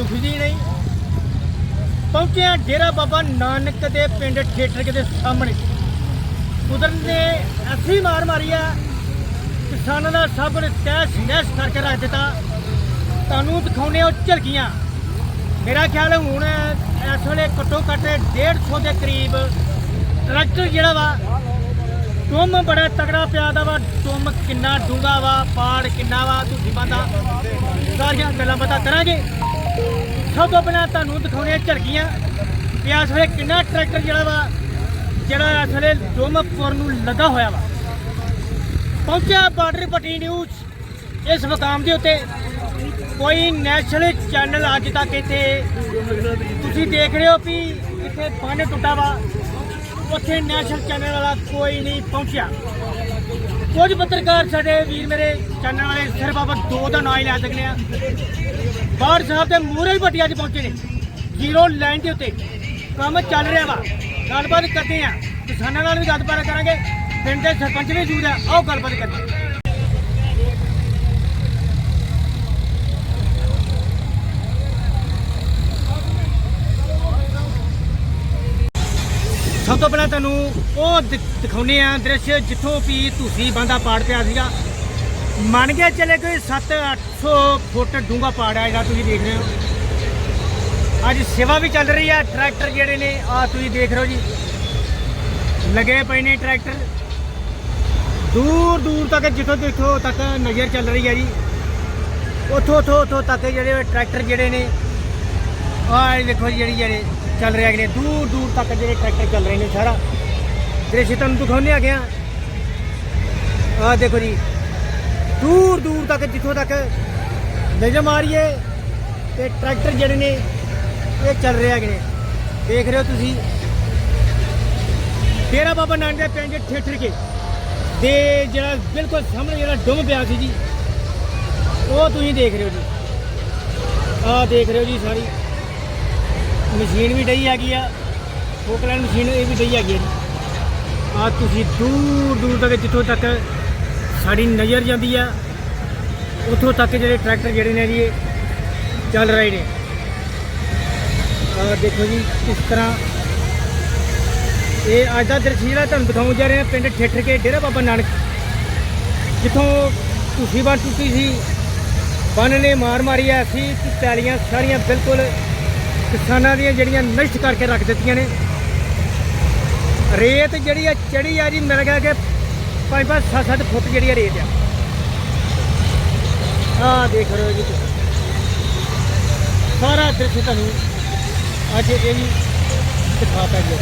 ਦੁਖਦੀ ਨਹੀਂ। ਪਹੁੰਚਿਆ ਡੇਰਾ ਬਾਬਾ ਨਾਨਕ ਦੇ ਪਿੰਡ ਠੇਠਰ ਦੇ ਸਾਹਮਣੇ। ਕੁਦਰਤ ਨੇ ਐਸੀ ਮਾਰ ਮਾਰੀ ਆ। ਕਿਸਾਨਾਂ ਦਾ ਸਭ ਨੇ ਤਹਿਸ ਨਹਿਸ ਕਰਕੇ ਰੱਖ ਦਿੱਤਾ। ਤੁਹਾਨੂੰ ਦਿਖਾਉਣੇ ਉਹ ਝਲਕੀਆਂ। ਮੇਰਾ ਖਿਆਲ ਹੁਣ ਇਸ ਵੇਲੇ ਘੱਟੋ ਘੱਟ 150 ਦੇ ਕਰੀਬ ਟਰੈਕਟਰ ਜਿਹੜਾ ਵਾ ਟੁੰਮ ਬੜਾ ਤਗੜਾ ਪਿਆ ਦਾ ਵਾ। ਟੁੰਮ ਕਿੰਨਾ ਡੂੰਗਾ ਵਾ, ਪਾੜ ਕਿੰਨਾ ਵਾ, ਤੁਸੀਂ ਬੰਦਾ ਸਾਰੀਆਂ ਗੱਲਾਂ ਪਤਾ ਕਰਾਂਗੇ। ਸਭ ਤੋਂ ਪਹਿਲਾਂ ਤੁਹਾਨੂੰ ਦਿਖਾਉਣੇ ਝੜਕੀਆਂ ਕਿ ਇਸ ਵੇਲੇ ਕਿੰਨਾ ਟਰੈਕਟਰ ਜਿਹੜਾ ਵਾ, ਜਿਹੜਾ ਇਸ ਵੇਲੇ ਡੁੰਮਪੁਰ ਨੂੰ ਲੱਗਾ ਹੋਇਆ ਵਾ। ਪਹੁੰਚਿਆ ਬਾਰਡਰ ਪੱਟੀ ਨਿਊਜ਼ ਇਸ ਮਕਾਮ ਦੇ ਉੱਤੇ। ਕੋਈ ਨੈਸ਼ਨਲ ਚੈਨਲ ਅੱਜ ਤੱਕ ਇੱਥੇ ਤੁਸੀਂ ਦੇਖ ਰਹੇ ਹੋ ਵੀ ਇੱਥੇ ਬੰਨ ਟੁੱਟਾ ਵਾ। ਉੱਥੇ ਨੈਸ਼ਨਲ ਚੈਨਲ ਵਾਲਾ ਕੋਈ ਨਹੀਂ ਪਹੁੰਚਿਆ। ਕੁਝ ਪੱਤਰਕਾਰ ਸਾਡੇ ਵੀਰ ਮੇਰੇ ਚੈਨਲ ਵਾਲੇ ਸਿਰਫ ਆਪਾਂ ਦੋ ਦਾ ਨਾਂ ਹੀ ਲੈ ਸਕਦੇ ਆ ਬਾੜ ਸਾਹਿਬ ਦੇ ਮੂਹਰੇ ਹੀ ਪੱਟੀ ਅੱਜ ਪਹੁੰਚੇ ਨੇ। ਜ਼ੀਰੋ ਲਾਈਨ ਦੇ ਉੱਤੇ। ਕੰਮ ਚੱਲ ਰਿਹਾ ਵਾ। ਗੱਲਬਾਤ ਕਰਦੇ ਆ ਕਿਸਾਨਾਂ ਨਾਲ ਵੀ ਗੱਲਬਾਤ ਕਰਾਂਗੇ। ਪਿੰਡ ਦੇ ਸਰਪੰਚ ਵੀ ਮੌਜੂਦ ਆ। ਆਓ ਗੱਲਬਾਤ ਕਰਦੇ ਹਾਂ। ਸਭ ਤੋਂ ਪਹਿਲਾਂ ਤੁਹਾਨੂੰ ਉਹ ਦਿ- ਦਿਖਾਉਂਦੇ ਆ ਦ੍ਰਿਸ਼ ਜਿੱਥੋਂ ਵੀ ਤੁਸੀਂ ਬੰਦਾ ਪਾੜ ਪਿਆ ਸੀਗਾ। ਮੰਨ ਕੇ ਚਲੇ ਕੋਈ 7-800 ਫੁੱਟ ਡੂੰਘਾ ਪਾੜ ਆ ਜਿਹੜਾ ਤੁਸੀਂ ਦੇਖ ਰਹੇ ਹੋ। ਅੱਜ ਸੇਵਾ ਵੀ ਚੱਲ ਰਹੀ ਹੈ ਟਰੈਕਟਰ ਜਿਹੜੇ ਨੇ ਆ ਤੁਸੀਂ ਦੇਖ ਰਹੇ ਹੋ ਜੀ। ਲੱਗੇ ਪਏ ਨੇ ਟਰੈਕਟਰ। ਦੂਰ ਦੂਰ ਤੱਕ, ਜਿੱਥੋਂ ਦੇਖੋ ਤੱਕ ਨਜ਼ਰ ਚੱਲ ਰਹੀ ਹੈ ਜੀ। ਉੱਥੋਂ ਉੱਥੋਂ ਉੱਥੋਂ ਤੱਕ ਜਿਹੜੇ ਟਰੈਕਟਰ ਜਿਹੜੇ ਨੇ, ਆਹ ਦੇਖੋ ਜੀ, ਜਿਹੜੀ ਜਿਹੜੇ ਚੱਲ ਰਹੇ ਨੇ। ਦੂਰ ਦੂਰ ਤੱਕ ਜਿਹੜੇ ਟਰੈਕਟਰ ਚੱਲ ਰਹੇ ਨੇ ਸਾਰਾ। ਦ੍ਰਿਸ਼ ਤੁਹਾਨੂੰ ਦਿਖਾਉਂਦੇ ਆ। ਗਿਆ ਆਹ ਦੇਖੋ ਜੀ ਦੂਰ ਦੂਰ ਤੱਕ, ਜਿੱਥੋਂ ਤੱਕ ਨਜ਼ਰ ਮਾਰੀਏ ਤੇ ਟਰੈਕਟਰ ਜਿਹੜੇ ਨੇ, ਇਹ ਚੱਲ ਰਿਹਾ ਹੈਗੇ ਨੇ। ਦੇਖ ਰਹੇ ਹੋ ਤੁਸੀਂ। ਡੇਰਾ ਬਾਬਾ ਨਾਨਕ ਦੇ ਪਿੰਡ ਠੇਠਰ ਕੇ ਦੇ ਜਿਹੜਾ ਬਿਲਕੁਲ ਸਾਹਮਣੇ ਜਿਹੜਾ ਡੁੰਮ ਪਿਆ ਸੀ ਜੀ, ਉਹ ਤੁਸੀਂ ਦੇਖ ਰਹੇ ਹੋ ਜੀ। ਆਹ ਦੇਖ ਰਹੇ ਹੋ ਜੀ ਸਾਰੀ। ਮਸ਼ੀਨ ਵੀ ਡਈ ਹੈਗੀ ਆ। ਫੋਕਲੈਂਡ ਮਸ਼ੀਨ ਇਹ ਵੀ ਡਈ ਹੈਗੀ ਆ ਜੀ। ਆ ਤੁਸੀਂ ਦੂਰ ਦੂਰ ਤੱਕ, ਜਿੱਥੋਂ ਤੱਕ ਸਾਡੀ ਨਜ਼ਰ ਜਾਂਦੀ ਆ। ਉੱਥੋਂ ਤੱਕ ਜਿਹੜੇ ਟਰੈਕਟਰ ਜਿਹੜੇ ਨੇ ਜੀ ਚੱਲ ਰਹੇ ਨੇ। ਆ ਦੇਖੋ ਜੀ, ਕਿਸ ਤਰ੍ਹਾਂ ਇਹ ਅੱਜ ਦਾ ਦ੍ਰਿਸ਼ ਜਿਹੜਾ ਤੁਹਾਨੂੰ ਦਿਖਾਉਣ ਜਾ ਰਹੇ ਹਾਂ ਪਿੰਡ ਠੇਠਰ ਕੇ ਡੇਰਾ ਬਾਬਾ ਨਾਨਕ। ਜਿੱਥੋਂ ਤੁਸੀਂ ਬੰਨ ਟੁੱਟੀ ਸੀ, ਬੰਨ ਨੇ ਮਾਰ ਮਾਰੀ ਐ ਸੀ ਕਿ ਪੈਲੀਆਂ ਸਾਰੀਆਂ ਬਿਲਕੁਲ ਕਿਸਾਨਾਂ ਦੀਆਂ ਜਿਹੜੀਆਂ ਨਸ਼ਟ ਕਰਕੇ ਰੱਖ ਦਿੱਤੀਆਂ ਨੇ। ਰੇਤ ਜਿਹੜੀ ਆ ਚੜੀ ਆ ਜੀ, ਮੇਰੇ ਖਿਆਲ ਕਿ 5-5 7-7 ਫੁੱਟ ਜਿਹੜੀ ਆ ਰੇਤ ਆ ਆਹ ਦੇਖ ਰਹੇ ਹੋ ਜੀ ਤੁਸੀਂ। ਸਾਰਾ ਦ੍ਰਿਸ਼ ਤੁਹਾਨੂੰ ਅੱਜ ਇਹ ਵੀ ਦਿਖਾਤਾ ਗਿਆ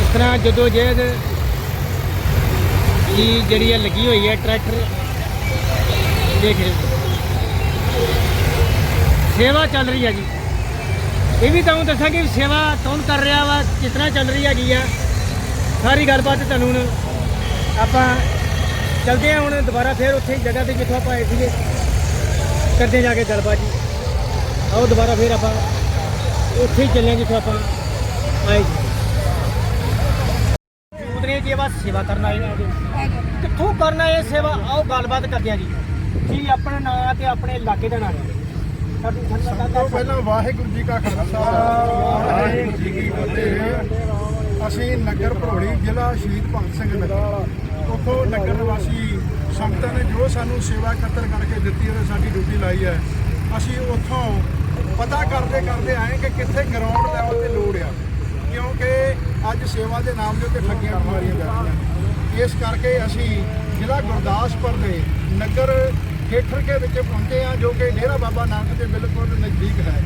ਇਸ ਤਰ੍ਹਾਂ ਜਦੋਂ ਜੇਦ ਦੀ ਜਿਹੜੀ ਹੈ ਲੱਗੀ ਹੋਈ ਹੈ ਟਰੈਕਟਰ, ਦੇਖ ਰਹੇ ਹੋ। ਸੇਵਾ ਚੱਲ ਰਹੀ ਹੈ ਜੀ ਇਹ ਵੀ ਤੁਹਾਨੂੰ ਦੱਸਾਂਗੇ ਵੀ ਸੇਵਾ ਕੌਣ ਕਰ ਰਿਹਾ ਵਾ, ਕਿਸ ਤਰ੍ਹਾਂ ਚੱਲ ਰਹੀ ਹੈਗੀ ਆ। ਸਾਰੀ ਗੱਲਬਾਤ ਤੁਹਾਨੂੰ ਹੁਣ ਆਪਾਂ ਚਲਦੇ ਹਾਂ ਹੁਣ ਦੁਬਾਰਾ ਫੇਰ ਉੱਥੇ ਜਗ੍ਹਾ ਤੇ ਜਿੱਥੋਂ ਆਪਾਂ ਆਏ ਸੀਗੇ। ਕਰਦੇ ਹਾਂ ਜਾ ਕੇ ਗੱਲਬਾਤ ਜੀ। ਆਓ ਦੁਬਾਰਾ ਫੇਰ ਆਪਾਂ ਉੱਥੇ ਹੀ ਚੱਲੇ ਹਾਂ ਜਿੱਥੋਂ ਆਪਾਂ ਆਏ ਸੀ। ਉਤਰੇ ਜੀ ਬਸ ਸੇਵਾ ਕਰਨ ਆਏ ਨੇ ਕਿੱਥੋਂ ਕਰਨਾ ਇਹ ਸੇਵਾ? ਆਓ ਗੱਲਬਾਤ ਕਰਦੇ ਹਾਂ ਜੀ। ਜੀ, ਆਪਣਾ ਨਾਂ ਤੇ ਆਪਣੇ ਇਲਾਕੇ ਦਾ ਨਾਂ ਸਾਡੀ ਸਭ ਤੋਂ ਪਹਿਲਾਂ ਵਾਹਿਗੁਰੂ ਜੀ ਕਾ ਖਾਲਸਾ, ਵਾਹਿਗੁਰੂ ਜੀ ਕੀ ਫਤਿਹ। ਅਸੀਂ ਨਗਰ ਭਰੋੜੀ ਜ਼ਿਲ੍ਹਾ ਸ਼ਹੀਦ ਭਗਤ ਸਿੰਘ ਨਗਰ। ਉੱਥੋਂ ਨਗਰ ਨਿਵਾਸੀ ਸੰਗਤਾਂ ਨੇ ਜੋ ਸਾਨੂੰ ਸੇਵਾ ਇਕੱਤਰ ਕਰਕੇ ਦਿੱਤੀ ਹੈ ਸਾਡੀ ਡਿਊਟੀ ਲਾਈ ਹੈ। ਅਸੀਂ ਉੱਥੋਂ ਪਤਾ ਕਰਦੇ ਕਰਦੇ ਆਏ ਕਿ ਕਿੱਥੇ ਗਰਾਊਂਡ ਲੈਵਲ ਤੇ ਲੋੜ ਆ। ਕਿਉਂਕਿ ਅੱਜ ਸੇਵਾ ਦੇ ਨਾਮ ਦੇ ਉੱਤੇ ਠੱਗੀਆਂ ਮਾਰੀਆਂ ਰਹੀਆਂ ਇਸ ਕਰਕੇ ਅਸੀਂ ਜ਼ਿਲ੍ਹਾ ਗੁਰਦਾਸਪੁਰ ਦੇ ਨਗਰ ਖੇਠਰ ਦੇ ਵਿੱਚ ਪਹੁੰਚੇ ਆ ਜੋ ਕਿ ਡੇਰਾ ਬਾਬਾ ਨਾਨਕ ਦੇ ਬਿਲਕੁਲ ਨਜ਼ਦੀਕ ਹੈ।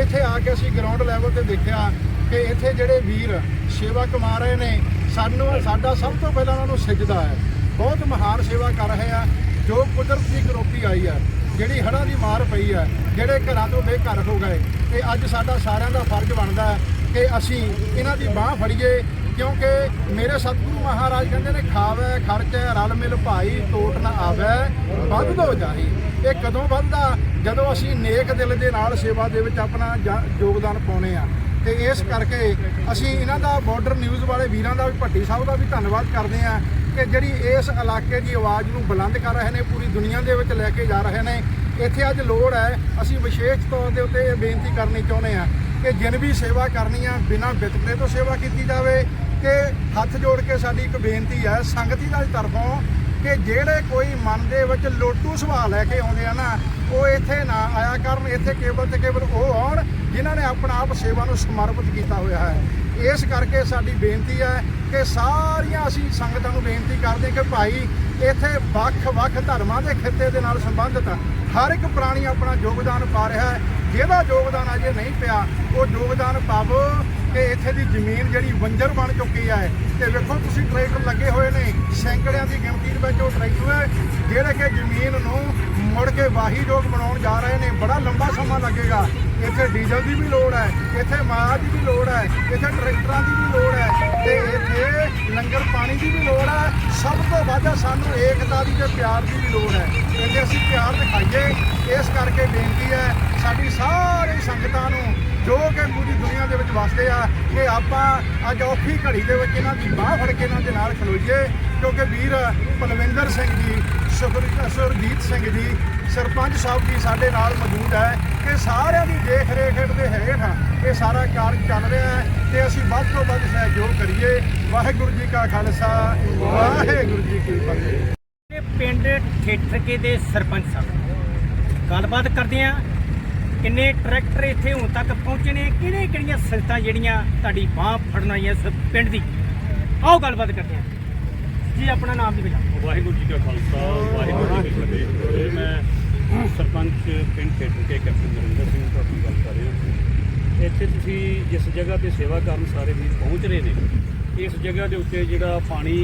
ਇੱਥੇ ਆ ਕੇ ਅਸੀਂ ਗਰਾਊਂਡ ਲੈਵਲ ਤੇ ਦੇਖਿਆ ਕਿ ਇੱਥੇ ਜਿਹੜੇ ਵੀਰ ਸੇਵਾ ਕਮਾ ਰਹੇ ਨੇ, ਸਾਨੂੰ, ਸਾਡਾ ਸਭ ਤੋਂ ਪਹਿਲਾਂ ਉਹਨਾਂ ਨੂੰ ਸਿਜਦਾ ਹੈ। ਬਹੁਤ ਮਹਾਨ ਸੇਵਾ ਕਰ ਰਹੇ ਆ, ਜੋ ਕੁਦਰਤ ਦੀ ਕਰੋਪੀ ਆਈ ਹੈ ਜਿਹੜੀ ਹੜ੍ਹਾਂ ਦੀ ਮਾਰ ਪਈ ਹੈ ਜਿਹੜੇ ਘਰਾਂ ਤੋਂ ਬੇਘਰ ਹੋ ਗਏ। ਤੇ ਅੱਜ ਸਾਡਾ ਸਾਰਿਆਂ ਦਾ ਫਰਜ਼ ਬਣਦਾ ਹੈ ਕਿ ਅਸੀਂ ਇਹਨਾਂ ਦੀ ਬਾਹ ਫੜੀਏ ਕਿਉਂਕਿ ਮੇਰੇ ਸਤਿਗੁਰੂ ਮਹਾਰਾਜ ਕਹਿੰਦੇ ਨੇ, ਖਾਵੇ, ਖਰਚੇ, ਰਲ ਮਿਲ ਭਾਈ, ਟੋਟ ਨਾ ਆਵੇ, ਵੱਧ ਦੋ ਜਾਹੀ। ਇਹ ਕਦੋਂ ਵੱਧਦਾ? ਜਦੋਂ ਅਸੀਂ ਨੇਕ ਦਿਲ ਦੇ ਨਾਲ ਸੇਵਾ ਦੇ ਵਿੱਚ ਆਪਣਾ ਜਾ- ਯੋਗਦਾਨ ਪਾਉਨੇ ਆ ਤੇ ਇਸ ਕਰਕੇ ਅਸੀਂ ਇਹਨਾਂ ਦਾ ਬਾਰਡਰ ਨਿਊਜ਼ ਵਾਲੇ ਵੀਰਾਂ ਦਾ ਵੀ, ਭੱਟੀ ਸਾਹਿਬ ਦਾ ਵੀ ਧੰਨਵਾਦ ਕਰਦੇ ਆ ਕਿ ਜਿਹੜੀ ਇਸ ਇਲਾਕੇ ਦੀ ਆਵਾਜ਼ ਨੂੰ ਬੁਲੰਦ ਕਰ ਰਹੇ ਨੇ, ਪੂਰੀ ਦੁਨੀਆ ਦੇ ਵਿੱਚ ਲੈ ਕੇ ਜਾ ਰਹੇ ਨੇ। ਇੱਥੇ ਅੱਜ ਲੋੜ ਹੈ, ਅਸੀਂ ਵਿਸ਼ੇਸ਼ ਤੌਰ ਦੇ ਉੱਤੇ ਇਹ ਬੇਨਤੀ ਕਰਨੀ ਚਾਹੁੰਦੇ ਆ ਕਿ ਜਿਨ ਵੀ ਸੇਵਾ ਕਰਨੀ ਆ, ਬਿਨਾਂ ਵਿਤਕਰੇ ਤੋਂ ਸੇਵਾ ਕੀਤੀ ਜਾਵੇ, ਕਿ ਹੱਥ ਜੋੜ ਕੇ ਸਾਡੀ ਇੱਕ ਬੇਨਤੀ ਹੈ, ਸੰਗਤੀ ਦਾ ਤਰਫੋਂ ਕਿ ਜਿਹੜੇ ਕੋਈ ਮਨ ਦੇ ਵਿੱਚ ਲੋਟੂ ਸੁਭਾਅ ਲੈ ਕੇ ਆਉਂਦੇ ਆ ਨਾ, ਉਹ ਇੱਥੇ ਨਾ ਆਇਆ ਕਰਨ, ਇੱਥੇ ਕੇਵਲ ਤੇ ਕੇਵਲ ਉਹ ਆਉਣ, ਜਿਨ੍ਹਾਂ ਨੇ ਆਪਣਾ ਆਪ ਸੇਵਾ ਨੂੰ ਸਮਰਪਿਤ ਕੀਤਾ ਹੋਇਆ ਹੈ। ਇਸ ਕਰਕੇ ਸਾਡੀ ਬੇਨਤੀ ਹੈ ਕਿ ਸਾਰੀਆਂ ਅਸੀਂ ਸੰਗਤਾਂ ਨੂੰ ਬੇਨਤੀ ਕਰਦੇ ਕਿ ਭਾਈ ਇੱਥੇ ਵੱਖ-ਵੱਖ ਧਰਮਾਂ ਦੇ ਖਿੱਤੇ ਦੇ ਨਾਲ ਸੰਬੰਧਿਤ ਹਰ ਇੱਕ ਪ੍ਰਾਣੀ ਆਪਣਾ ਯੋਗਦਾਨ ਪਾ ਰਿਹਾ ਹੈ। ਜਿਹਦਾ ਯੋਗਦਾਨ ਅਜੇ ਨਹੀਂ ਪਿਆ, ਉਹ ਯੋਗਦਾਨ ਪਾਵੋ ਕਿ ਇੱਥੇ ਦੀ ਜ਼ਮੀਨ ਜਿਹੜੀ ਵੰਜਰ ਬਣ ਚੁੱਕੀ ਹੈ। ਤੇ ਵੇਖੋ ਤੁਸੀਂ ਟਰੈਕਟਰ ਲੱਗੇ ਹੋਏ ਨੇ, ਸੈਂਕੜਿਆਂ ਦੀ ਗਿਣਤੀ ਦੇ ਵਿੱਚ ਉਹ ਟਰੈਕਟਰ ਹੈ, ਜਿਹੜੇ ਕਿ ਜ਼ਮੀਨ ਨੂੰ ਮੁੜ ਕੇ ਵਾਹੀਯੋਗ ਬਣਾਉਣ ਜਾ ਰਹੇ ਨੇ। ਬੜਾ ਲੰਬਾ ਸਮਾਂ ਲੱਗੇਗਾ। ਇੱਥੇ ਡੀਜ਼ਲ ਦੀ ਵੀ ਲੋੜ ਹੈ, ਇੱਥੇ ਮਾਂ ਦੀ ਵੀ ਲੋੜ ਹੈ, ਇੱਥੇ ਟਰੈਕਟਰਾਂ ਦੀ ਵੀ ਲੋੜ ਹੈ ਤੇ ਇੱਥੇ ਲੰਗਰ ਪਾਣੀ ਦੀ ਵੀ ਲੋੜ ਹੈ। ਸਭ ਤੋਂ ਵੱਧ ਸਾਨੂੰ ਏਕਤਾ ਦੀ ਤੇ ਪਿਆਰ ਦੀ ਵੀ ਲੋੜ ਹੈ। ਇੱਥੇ ਅਸੀਂ ਪਿਆਰ ਦਿਖਾਈਏ, ਇਸ ਕਰਕੇ ਬੇਨਤੀ ਹੈ, ਸਾਡੀ ਸਾਰੀ ਸੰਗਤਾਂ ਨੂੰ, ਜੋ ਕਿ ਪੂਰੀ ਦੁਨੀਆ ਦੇ ਵਿੱਚ ਵਸਦੇ ਆ, ਕਿ ਆਪਾਂ ਅੱਜ ਔਖੀ ਘੜੀ ਦੇ ਵਿੱਚ ਇਹਨਾਂ ਦੀ ਬਾਹ ਫੜ ਕੇ ਇਹਨਾਂ ਦੇ ਨਾਲ ਖਲੋਈਏ, ਕਿਉਂਕਿ ਵੀਰ ਪਲਵਿੰਦਰ ਸਿੰਘ ਜੀ ਸੁਖਰ- ਸੁਰਜੀਤ ਸਿੰਘ ਜੀ, ਸਰਪੰਚ ਸਾਹਿਬ ਜੀ ਸਾਡੇ ਨਾਲ ਮੌਜੂਦ ਹੈ ਕਿ ਸਾਰਿਆਂ ਦੀ ਦੇਖ ਰੇਖ ਹੇਠ ਦੇ ਹੇਠ ਇਹ ਸਾਰਾ ਕਾਰਜ ਚੱਲ ਰਿਹਾ ਹੈ ਤੇ ਅਸੀਂ ਵੱਧ ਤੋਂ ਵੱਧ ਸਹਿਯੋਗ ਕਰੀਏ। ਵਾਹਿਗੁਰੂ ਜੀ ਕਾ ਖਾਲਸਾ, ਵਾਹਿਗੁਰੂ ਜੀ ਕੀ ਫਤਿਹ। ਪਿੰਡ ਠੇਠਕੇ ਦੇ ਸਰਪੰਚ ਸਾਹਿਬ। ਗੱਲਬਾਤ ਕਰਦੇ ਆ ਕਿੰਨੇ ਟਰੈਕਟਰ ਇੱਥੇ ਹੁਣ ਤੱਕ ਪਹੁੰਚੇ ਨੇ ਕਿਹੜੇ ਕਿਹੜੀਆਂ ਸੰਗਤਾਂ ਜਿਹੜੀਆਂ ਤੁਹਾਡੀ ਬਾਹ ਫੜਨ ਆਈਆਂ ਪਿੰਡ ਦੀ? ਆਓ ਗੱਲਬਾਤ ਕਰਦੇ ਆ ਜੀ, ਆਪਣਾ ਨਾਮ ਵੀ ਬਜਾ ਵਾਹਿਗੁਰੂ ਜੀ ਕਾ ਖਾਲਸਾ, ਵਾਹਿਗੁਰੂ ਜੀ ਕੀ ਫਤਿਹ। ਇਹ ਮੈਂ ਸਰਪੰਚ ਪਿੰਡ ਖੇਡੂ ਕੇ ਕੈਪਟਨ ਨਰਿੰਦਰ ਸਿੰਘ ਤੁਹਾਡੀ ਗੱਲ ਕਰ ਰਿਹਾ ਇੱਥੇ ਤੁਸੀਂ ਜਿਸ ਜਗ੍ਹਾ ਤੇ ਸੇਵਾ ਕਰਨ ਸਾਰੇ ਵੀਰ ਪਹੁੰਚ ਰਹੇ ਨੇ, ਇਸ ਜਗ੍ਹਾ ਦੇ ਉੱਤੇ ਜਿਹੜਾ ਪਾਣੀ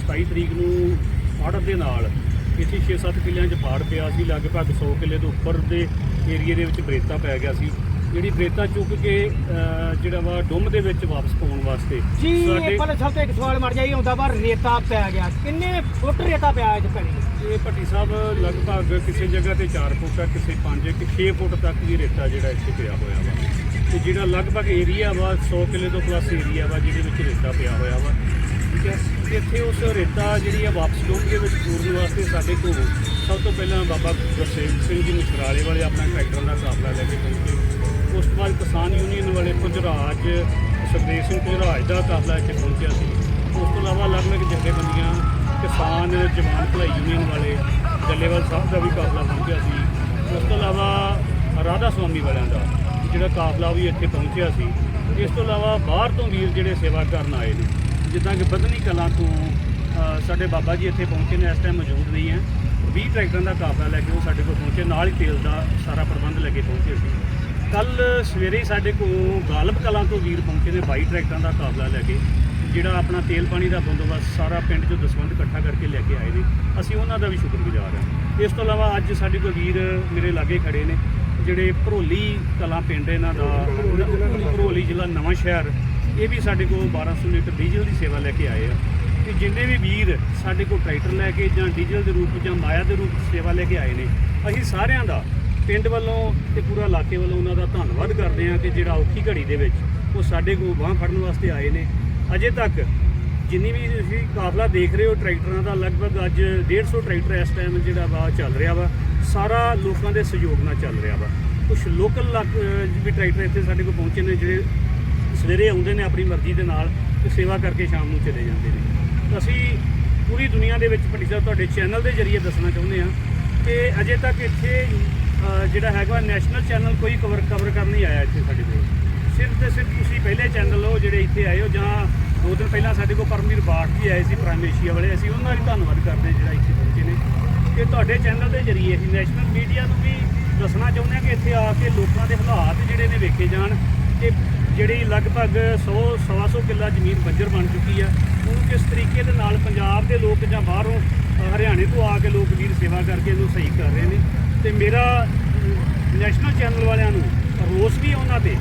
27 ਤਰੀਕ ਨੂੰ ਹੜ੍ਹ ਦੇ ਨਾਲ ਇੱਥੇ 6-7 ਕਿੱਲਿਆਂ 'ਚ ਪਾੜ ਪਿਆ ਸੀ, ਲਗਭਗ 100 ਕਿੱਲੇ ਤੋਂ ਉੱਪਰ ਦੇ ਏਰੀਏ ਦੇ ਵਿੱਚ ਬਰੇਤਾ ਪੈ ਗਿਆ ਸੀ। ਜਿਹੜੀ ਬਰੇਤਾ ਚੁੱਕ ਕੇ ਅਹ, ਜਿਹੜਾ ਵਾ ਡੁੰਮ ਦੇ ਵਿੱਚ ਵਾਪਸ ਪਾਉਣ ਵਾਸਤੇ। ਜੀ ਪਹਿਲੇ ਸਭ ਤੋਂ ਇੱਕ ਸਵਾਲ ਮਰ ਜਾਈ ਹੁੰਦਾ ਵਾ ਰੇਤਾ ਪੈ ਗਿਆ। ਕਿੰਨੇ ਫੁੱਟ ਰੇਤਾ ਪਿਆ ਇੱਥੇ ਪੈਣੀ ਇਹ ਭੱਟੀ ਸਾਹਿਬ ਲਗਭਗ ਕਿਸੇ ਜਗ੍ਹਾ ਤੇ 4 ਫੁੱਟ ਆ ਕਿਸੇ 5 ਕਿ 6 ਫੁੱਟ ਤੱਕ ਵੀ ਰੇਤਾ ਜਿਹੜਾ ਇੱਥੇ ਪਿਆ ਹੋਇਆ ਵਾ। ਤੇ ਜਿਹੜਾ ਲਗਭਗ ਏਰੀਆ ਵਾ 100 ਕਿੱਲੇ ਤੋਂ ਪਲੱਸ ਏਰੀਆ ਵਾ ਜਿਹਦੇ ਵਿੱਚ ਰੇਤਾ ਪਿਆ ਹੋਇਆ ਵਾ। ਠੀਕ ਹੈ? ਤੇ ਇੱਥੇ ਉਸ ਰੇਤਾ ਜਿਹੜੀ ਆ ਵਾਪਸ ਡੋਂਗ ਦੇ ਵਿੱਚ ਪੂਰਨ ਵਾਸਤੇ ਸਾਡੇ ਕੋਲ ਸਭ ਤੋਂ ਪਹਿਲਾਂ ਬਾਬਾ ਗੁਰਸੇਵ ਸਿੰਘ ਜੀ ਮੁਸ਼ਰਾਲੇ ਵਾਲੇ ਆਪਣਾ ਟਰੈਕਟਰ ਦਾ ਕਾਫਲਾ ਲੈ ਕੇ ਪਹੁੰਚੇ। ਉਸ ਤੋਂ ਬਾਅਦ ਕਿਸਾਨ ਯੂਨੀਅਨ ਵਾਲੇ ਪੁਜਰਾਜ ਸੁਖਦੇਵ ਸਿੰਘ ਪੁਜਰਾਜ ਦਾ ਕਾਫਲਾ ਇੱਥੇ ਪਹੁੰਚਿਆ ਸੀ। ਉਸ ਤੋਂ ਇਲਾਵਾ ਅਲੱਗ-ਅਲੱਗ ਜਥੇਬੰਦੀਆਂ, ਕਿਸਾਨ, ਜਵਾਨ ਭਲਾਈ ਯੂਨੀਅਨ ਵਾਲੇ, ਜੱਲੇਵਾਲ ਸਾਹਿਬ ਦਾ ਵੀ ਕਾਫਲਾ ਪਹੁੰਚਿਆ ਸੀ। ਉਸ ਤੋਂ ਇਲਾਵਾ ਰਾਧਾ ਸੁਆਮੀ ਵਾਲਿਆਂ ਦਾ, ਜਿਹੜਾ ਕਾਫਲਾ ਵੀ ਇੱਥੇ ਪਹੁੰਚਿਆ ਸੀ। ਇਸ ਤੋਂ ਇਲਾਵਾ ਬਾਹਰ ਤੋਂ ਵੀਰ ਜਿਹੜੇ ਸੇਵਾ ਕਰਨ ਆਏ ਨੇ, ਜਿੱਦਾਂ ਕਿ ਬਦਨੀ ਕਲਾਂ ਤੋਂ ਸਾਡੇ ਬਾਬਾ ਜੀ ਇੱਥੇ ਪਹੁੰਚੇ ਨੇ, ਇਸ ਟਾਈਮ ਮੌਜੂਦ ਨਹੀਂ ਹੈ। 20 ਟਰੈਕਟਰਾਂ ਦਾ ਕਾਫਲਾ ਲੈ ਕੇ ਉਹ ਸਾਡੇ ਕੋਲ ਪਹੁੰਚੇ, ਨਾਲ ਹੀ ਤੇਲ ਦਾ ਸਾਰਾ ਪ੍ਰਬੰਧ ਲੈ ਕੇ ਪਹੁੰਚੇ ਸੀ। ਕੱਲ ਸਵੇਰੇ ਸਾਡੇ ਕੋਲ ਗਾਲਬ ਕਲਾਂ ਤੋਂ ਵੀਰ ਪਹੁੰਚੇ ਨੇ 22 ਟਰੈਕਟਰਾਂ ਦਾ ਕਾਫਲਾ ਲੈ ਕੇ, ਜਿਹੜਾ ਆਪਣਾ ਤੇਲ ਪਾਣੀ ਦਾ ਬੰਦੋਬਸਤ ਸਾਰਾ ਪਿੰਡ ਚੋਂ ਦਸਵੰਧ ਇਕੱਠਾ ਕਰਕੇ ਲੈ ਕੇ ਆਏ ਨੇ। ਅਸੀਂ ਉਹਨਾਂ ਦਾ ਵੀ ਸ਼ੁਕਰਗੁਜ਼ਾਰ ਹਾਂ। ਇਸ ਤੋਂ ਇਲਾਵਾ ਅੱਜ ਸਾਡੇ ਕੋਲ ਵੀਰ ਮੇਰੇ ਲਾਗੇ ਖੜੇ ਨੇ, ਜਿਹੜੇ ਭਰੋਲੀ ਕਲਾਂ ਪਿੰਡ ਇਹਨਾਂ ਦਾ, ਭਰੋਲੀ ਜ਼ਿਲ੍ਹਾ ਨਵਾਂ ਸ਼ਹਿਰ, ਇਹ ਵੀ ਸਾਡੇ ਕੋਲ 1200 ਲੀਟਰ ਡੀਜ਼ਲ ਦੀ ਸੇਵਾ ਲੈ ਕੇ ਆਏ ਆ। ਕਿ ਜਿੰਨੇ ਵੀ ਵੀਰ ਸਾਡੇ ਕੋਲ ਟਰੈਕਟਰ ਲੈ ਕੇ ਜਾਂ ਡੀਜ਼ਲ ਦੇ ਰੂਪ ਜਾਂ ਮਾਇਆ ਦੇ ਰੂਪ ਸੇਵਾ ਲੈ ਕੇ ਆਏ ਨੇ, ਅਸੀਂ ਸਾਰਿਆਂ ਦਾ ਪਿੰਡ ਵੱਲੋਂ ਤੇ ਪੂਰਾ ਇਲਾਕੇ ਵੱਲੋਂ ਉਹਨਾਂ ਦਾ ਧੰਨਵਾਦ ਕਰਦੇ ਹਾਂ ਕਿ ਜਿਹੜਾ ਔਖੀ ਘੜੀ ਦੇ ਵਿੱਚ ਉਹ ਸਾਡੇ ਕੋਲ ਬਾਂਹ ਫੜਨ ਵਾਸਤੇ ਆਏ ਨੇ। ਅਜੇ ਤੱਕ ਜਿੰਨੀ ਵੀ ਤੁਸੀਂ ਕਾਫਲਾ ਦੇਖ ਰਹੇ ਹੋ ਟਰੈਕਟਰਾਂ ਦਾ, ਲਗਭਗ ਅੱਜ 150 ਟਰੈਕਟਰ ਇਸ ਟਾਈਮ ਜਿਹੜਾ ਵਾ ਚੱਲ ਰਿਹਾ ਵਾ। ਸਾਰਾ ਲੋਕਾਂ ਦੇ ਸਹਿਯੋਗ ਨਾਲ ਚੱਲ ਰਿਹਾ ਵਾ। ਕੁਝ ਲੋਕਲ ਵੀ ਟਰੈਕਟਰ ਇੱਥੇ ਸਾਡੇ ਕੋਲ ਪਹੁੰਚੇ ਨੇ, ਜਿਹੜੇ ਸਵੇਰੇ ਆਉਂਦੇ ਨੇ ਆਪਣੀ ਮਰਜ਼ੀ ਦੇ ਨਾਲ ਤੇ ਸੇਵਾ ਕਰਕੇ ਸ਼ਾਮ ਨੂੰ ਚਲੇ ਜਾਂਦੇ ਨੇ। ਅਸੀਂ ਪੂਰੀ ਦੁਨੀਆ ਦੇ ਵਿੱਚ, ਭੱਟੀ ਸਾਹਿਬ, ਤੁਹਾਡੇ ਚੈਨਲ ਦੇ ਜ਼ਰੀਏ ਦੱਸਣਾ ਚਾਹੁੰਦੇ ਹਾਂ ਕਿ ਅਜੇ ਤੱਕ ਇੱਥੇ ਜਿਹੜਾ ਹੈਗਾ ਨੈਸ਼ਨਲ ਚੈਨਲ ਕੋਈ ਕਵਰ ਕਵਰ ਕਰਨ ਨਹੀਂ ਆਇਆ ਇੱਥੇ ਸਾਡੇ ਕੋਲ। ਸਿਰਫ ਤੇ ਸਿਰਫ ਤੁਸੀਂ ਪਹਿਲੇ ਚੈਨਲ ਹੋ ਜਿਹੜੇ ਇੱਥੇ ਆਏ ਹੋ, ਜਾਂ ਦੋ ਦਿਨ ਪਹਿਲਾਂ ਸਾਡੇ ਕੋਲ ਪਰਮਵੀਰ ਬਾਠ ਵੀ ਆਏ ਸੀ ਪ੍ਰਾਈਮ ਏਸ਼ੀਆ ਵਾਲੇ, ਅਸੀਂ ਉਹਨਾਂ ਦਾ ਵੀ ਧੰਨਵਾਦ ਕਰਦੇ ਹਾਂ ਜਿਹੜਾ ਇੱਥੇ ਪਹੁੰਚੇ ਨੇ। ਕਿ ਤੁਹਾਡੇ ਚੈਨਲ ਦੇ ਜ਼ਰੀਏ ਅਸੀਂ ਨੈਸ਼ਨਲ ਮੀਡੀਆ ਨੂੰ ਵੀ ਦੱਸਣਾ ਚਾਹੁੰਦੇ ਹਾਂ ਕਿ ਇੱਥੇ ਆ ਕੇ ਲੋਕਾਂ ਦੇ ਹਾਲਾਤ ਜਿਹੜੇ ਨੇ ਵੇਖੇ ਜਾਣ ਕਿ ਜਿਹੜੀ ਲਗਭਗ 100 100 ਕਿੱਲਾ ਜ਼ਮੀਨ ਬੰਜਰ ਬਣ ਚੁੱਕੀ ਆ ਉਹਨੂੰ ਕਿਸ ਤਰੀਕੇ ਦੇ ਨਾਲ ਪੰਜਾਬ ਦੇ ਲੋਕ ਜਾਂ ਬਾਹਰੋਂ ਹਰਿਆਣੇ ਤੋਂ ਆ ਕੇ ਲੋਕ ਵੀਰ ਸੇਵਾ ਕਰਕੇ ਇਹਨੂੰ ਸਹੀ ਕਰ ਰਹੇ ਨੇ। ਤੇ ਮੇਰਾ ਨੈਸ਼ਨਲ ਚੈਨਲ ਵਾਲਿਆਂ ਨੂੰ ਰੋਸ ਵੀ ਉਹਨਾਂ ਤੇ।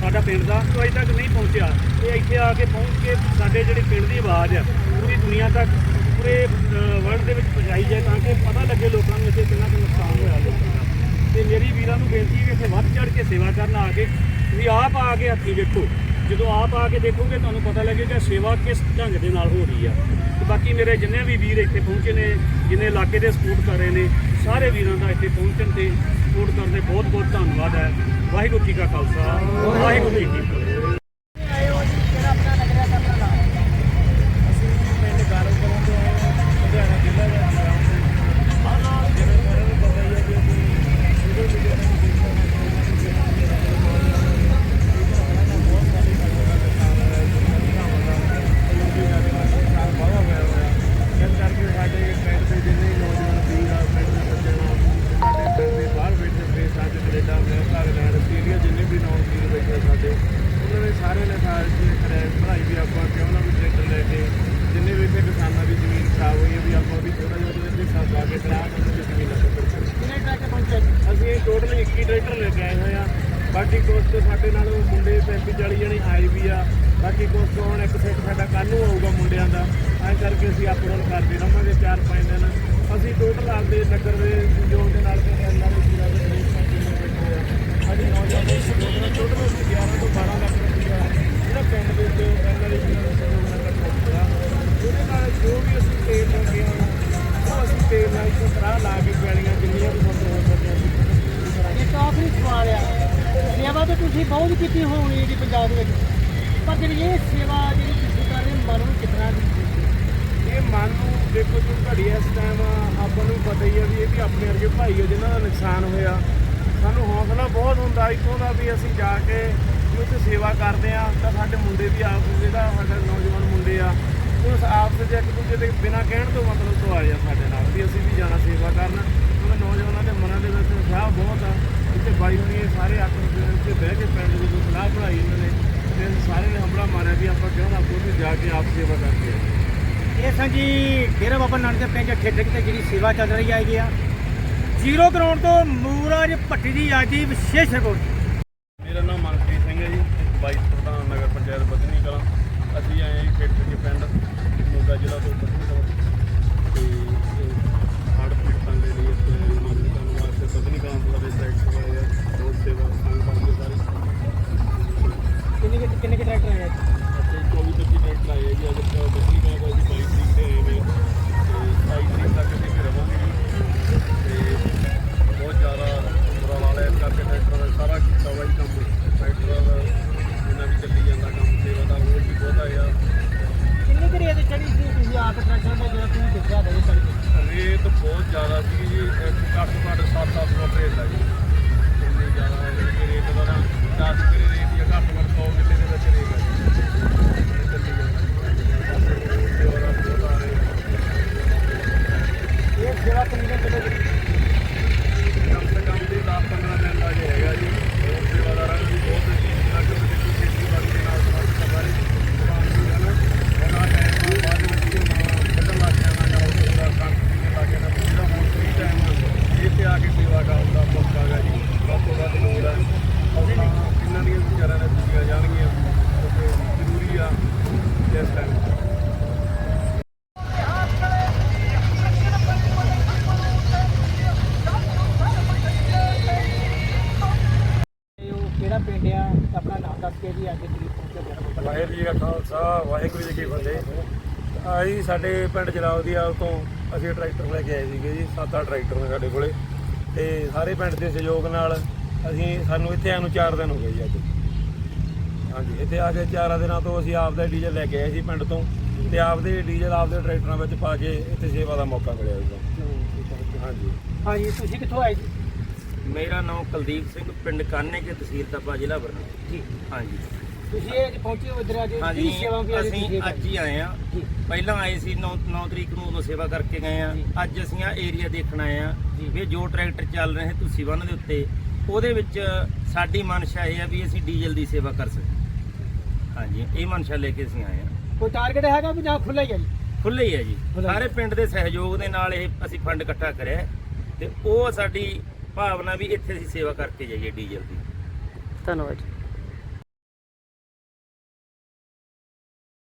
ਸਾਡਾ ਪਿੰਡ ਦਾ ਉਹ ਅਜੇ ਤੱਕ ਨਹੀਂ ਪਹੁੰਚਿਆ। ਇਹ ਇੱਥੇ ਆ ਕੇ ਪਹੁੰਚ ਕੇ ਸਾਡੇ ਜਿਹੜੇ ਪਿੰਡ ਦੀ ਆਵਾਜ਼ ਆ ਪੂਰੀ ਦੁਨੀਆ ਤੱਕ, ਪੂਰੇ ਵਰਲਡ ਦੇ ਵਿੱਚ ਪਹੁੰਚਾਈ ਜਾਏ ਤਾਂ ਕਿ ਪਤਾ ਲੱਗੇ ਲੋਕਾਂ ਨੂੰ ਇੱਥੇ ਕਿੰਨਾ ਕੁ ਨੁਕਸਾਨ ਹੋਇਆ ਲੋਕਾਂ ਦਾ। ਤੇ ਮੇਰੀ ਵੀਰਾਂ ਨੂੰ ਬੇਨਤੀ ਹੈ ਕਿ ਇੱਥੇ ਵੱਧ ਚੜ ਕੇ ਸੇਵਾ ਕਰਨ ਆ ਕੇ, ਤੁਸੀਂ ਆਪ ਆ ਕੇ ਹੱਥੀਂ ਵੇਖੋ। ਜਦੋਂ ਆਪ ਆ ਕੇ ਦੇਖੋਗੇ, ਤੁਹਾਨੂੰ ਪਤਾ ਲੱਗੇਗਾ ਸੇਵਾ ਕਿਸ ਢੰਗ ਦੇ ਨਾਲ ਹੋ ਰਹੀ ਆ। ਤੇ ਬਾਕੀ ਮੇਰੇ ਜਿੰਨੇ ਵੀ ਵੀਰ ਇੱਥੇ ਪਹੁੰਚੇ ਨੇ, ਜਿੰਨੇ ਇਲਾਕੇ ਦੇ ਸਪੋਰਟ ਕਰ ਰਹੇ ਨੇ ਸਾਰੇ ਵੀਰਾਂ ਦਾ ਇੱਥੇ ਪਹੁੰਚਣ ਤੇ ਸਪੋਰਟ ਕਰਨ ਦੇ ਬਹੁਤ ਬਹੁਤ ਧੰਨਵਾਦ ਹੈ। ਵਾਹਿਗੁਰੂ ਜੀ ਕਾ ਖਾਲਸਾ, ਵਾਹਿਗੁਰੂ ਜੀ ਕੀ ਫਤਿਹ। ਅਪਲੋਡ ਕਰਦੇ ਰਹਾਂਗੇ 4-5 ਦਿਨ। ਅਸੀਂ ਟੋਟਲ ਆਪਦੇ ਨਗਰ ਦੇ ਸੰਯੋਗ ਦੇ ਨਾਲ ਕਹਿੰਦੇ ਇਹਨਾਂ ਦੇ ਵੀਰਾਂ ਦੇ ਗਰੀਬ ਸਾਥੀ ਨੂੰ ਬੈਠੇ ਆ। ਸਾਡੇ ਨੌਜਵਾਨ ਦੇ ਸੰਯੋਗ ਨਾਲ ਟੋਟਲ ਅਸੀਂ 11 ਤੋਂ 12 ਲੱਖ ਰੁਪਇਆ ਜਿਹੜਾ ਪਿੰਡ ਦੇ ਉੱਤੇ ਇਹਨਾਂ ਦੇ ਵੀਰਾਂ ਦੇ ਸੰਯੋਗ ਨਾਲ ਇਕੱਠਾ ਉਹਦੇ ਨਾਲ ਜੋ ਵੀ ਅਸੀਂ ਤੇਲ ਲੈ ਕੇ ਆਏ ਉਹ ਅਸੀਂ ਤੇਲ ਨਾਲ ਇੱਕ ਤਰ੍ਹਾਂ ਲਾ ਕੇ ਪੈਲੀਆਂ ਜਿੰਨੀਆਂ ਵੀ ਸਾਨੂੰ ਹੋ ਸਕਦੀਆਂ ਇੱਕ ਆਖਰੀ ਸਵਾਲ ਆ। ਸੇਵਾ ਤਾਂ ਤੁਸੀਂ ਬਹੁਤ ਕੀਤੀ ਹੋਣੀ ਜੀ ਪੰਜਾਬ ਵਿੱਚ। ਪਰ ਜਿਹੜੀ ਇਹ ਸੇਵਾ ਜਿਹੜੀ ਤੁਸੀਂ ਕਰ ਰਹੇ ਹੋ, ਮਨ ਨੂੰ ਕਿਤਨਾ ਦੀ ਇਹ ਮਨ ਨੂੰ ਦੇਖੋ ਜੀ ਘੜੀ ਇਸ ਟਾਈਮ ਆਪਾਂ ਨੂੰ ਪਤਾ ਹੀ ਆਪਣੇ ਵਰਗੇ ਭਾਈ ਆ, ਜਿਨ੍ਹਾਂ ਦਾ ਨੁਕਸਾਨ ਹੋਇਆ। ਸਾਨੂੰ ਹੌਸਲਾ ਬਹੁਤ ਹੁੰਦਾ, ਇੱਥੋਂ ਦਾ ਵੀ ਅਸੀਂ ਜਾ ਕੇ ਉੱਥੇ ਸੇਵਾ ਕਰਦੇ ਆ ਤਾਂ ਸਾਡੇ ਮੁੰਡੇ ਵੀ ਆਪਸ ਜਿਹੜਾ ਸਾਡਾ ਨੌਜਵਾਨ ਮੁੰਡੇ ਆ ਉਸ ਆਪਸ ਦੇ ਇੱਕ ਦੂਜੇ ਦੇ ਬਿਨਾਂ ਕਹਿਣ ਤੋਂ ਮਤਲਬ ਤੋਂ ਆ ਰਿਹਾ ਸਾਡੇ ਨਾਲ ਵੀ ਅਸੀਂ ਵੀ ਜਾਣਾ ਸੇਵਾ ਕਰਨ। ਉਹਨਾਂ ਨੌਜਵਾਨਾਂ ਦੇ ਮਨਾਂ ਦੇ ਵਿੱਚ ਉਤਸ਼ਾਹ ਬਹੁਤ ਆ। ਇੱਥੇ ਬਾਈ ਹੁਣੀ ਸਾਰੇ ਆਖਰ ਦੇ ਉੱਤੇ ਬਹਿ ਕੇ ਪਿੰਡ ਦੇ ਵਿੱਚ ਸਲਾਹ ਬਣਾਈ ਇਹਨਾਂ ਨੇ ਤੇ ਅਸੀਂ ਸਾਰੇ ਨੇ ਹਮਲਾ ਮਾਰਿਆ ਵੀ ਆਪਾਂ ਕਿਉਂ ਨਾ ਉੱਥੇ ਜਾ ਕੇ ਆਪ ਸੇਵਾ ਕਰਕੇ ਆਈਏ। ਇਹ ਸਾਂ ਜੀ ਡੇਰਾ ਬਾਬਾ ਨਾਨਕ ਦੇ ਪਿੰਡ ਠੇਠਕ ਤੇ ਜਿਹੜੀ ਸੇਵਾ ਚੱਲ ਰਹੀ ਹੈਗੀ ਆ। ਜ਼ੀਰੋ ਗਰਾਊਂਡ ਤੋਂ ਮੂਰਾਜ ਭੱਟੀ ਦੀ ਅੱਜ ਦੀ ਵਿਸ਼ੇਸ਼ ਰਿਪੋਰਟ। ਸਾਡੇ ਪਿੰਡ ਜਲਾਉਦੀਆਲ ਤੋਂ ਅਸੀਂ ਟਰੈਕਟਰ ਲੈ ਕੇ ਆਏ ਸੀਗੇ ਜੀ ਸੱਤ ਅੱਠ ਟਰੈਕਟਰ ਨੇ ਸਾਡੇ ਕੋਲੇ। ਤੇ ਸਾਰੇ ਪਿੰਡ ਦੇ ਸਹਿਯੋਗ ਨਾਲ ਅਸੀਂ ਸਾਨੂੰ ਇੱਥੇ ਆਉਣ ਨੂੰ 4 ਦਿਨ ਹੋ ਗਏ ਜੀ ਅੱਜ। ਹਾਂਜੀ ਇੱਥੇ ਆ ਕੇ ਚਾਰਾਂ ਦਿਨਾਂ ਤੋਂ ਅਸੀਂ ਆਪਦਾ ਡੀਜ਼ਲ ਲੈ ਕੇ ਆਏ ਸੀ ਪਿੰਡ ਤੋਂ। ਤੇ ਆਪਦੇ ਡੀਜ਼ਲ ਆਪਦੇ ਟਰੈਕਟਰਾਂ ਵਿੱਚ ਪਾ ਕੇ ਇੱਥੇ ਸੇਵਾ ਦਾ ਮੌਕਾ ਮਿਲਿਆ ਜੀ। ਹਾਂਜੀ। ਹਾਂਜੀ ਤੁਸੀਂ ਕਿੱਥੋਂ ਆਏ ਜੀ? ਮੇਰਾ ਨਾਮ ਕੁਲਦੀਪ ਸਿੰਘ ਪਿੰਡ ਕਾਨੇ ਕੇ ਤਹਿਸੀਲ ਤਪਾ ਜ਼ਿਲ੍ਹਾ ਬਰਨਾਲਾ। ਜੀ। ਹਾਂਜੀ। ਤੁਸੀਂ ਇਹ ਅੱਜ ਪਹੁੰਚੇ ਹੋ ਇੱਧਰ ਅੱਜ ਹਾਂਜੀ ਕੀ ਸੇਵਾ ਵੀ ਅੱਜ ਅਸੀਂ ਤੁਸੀਂ ਅੱਜ ਹੀ ਆਏ ਆ ਜੀ। ਪਹਿਲਾਂ ਆਏ ਸੀ 9 9 ਤਰੀਕ ਨੂੰ ਉਦੋਂ ਸੇਵਾ ਕਰਕੇ ਗਏ ਆ ਜੀ। ਅੱਜ ਅਸੀਂ ਆ ਏਰੀਆ ਦੇਖਣ ਆਏ ਆ ਜੀ। ਵੀ ਜੋ ਟਰੈਕਟਰ ਚੱਲ ਰਹੇ ਤੁਸੀਂ ਬੰਨ ਦੇ ਉੱਤੇ ਉਹਦੇ ਵਿੱਚ ਸਾਡੀ ਮਨਸ਼ਾ ਇਹ ਆ ਵੀ ਅਸੀਂ ਡੀਜ਼ਲ ਦੀ ਸੇਵਾ ਕਰ ਸਕੀਏ। ਹਾਂਜੀ ਇਹ ਮਨਸ਼ਾ ਲੈ ਕੇ ਅਸੀਂ ਆਏ ਆ ਕੋਈ ਟਾਰਗੇਟ ਹੈਗਾ ਵੀ ਜਾਂ ਖੁੱਲਾ ਹੀ ਹੈ ਜੀ? ਖੁੱਲੇ ਹੀ ਆ ਜੀ। ਖੁੱਲ੍ਹਾ ਹੀ। ਸਾਰੇ ਪਿੰਡ ਦੇ ਸਹਿਯੋਗ ਦੇ ਨਾਲ ਇਹ ਅਸੀਂ ਫੰਡ ਇਕੱਠਾ ਕਰਿਆ ਹੈ। ਤੇ ਉਹ ਸਾਡੀ ਭਾਵਨਾ ਵੀ ਇੱਥੇ ਅਸੀਂ ਸੇਵਾ ਕਰਕੇ ਜਾਈਏ ਡੀਜ਼ਲ ਦੀ। ਧੰਨਵਾਦ ਜੀ।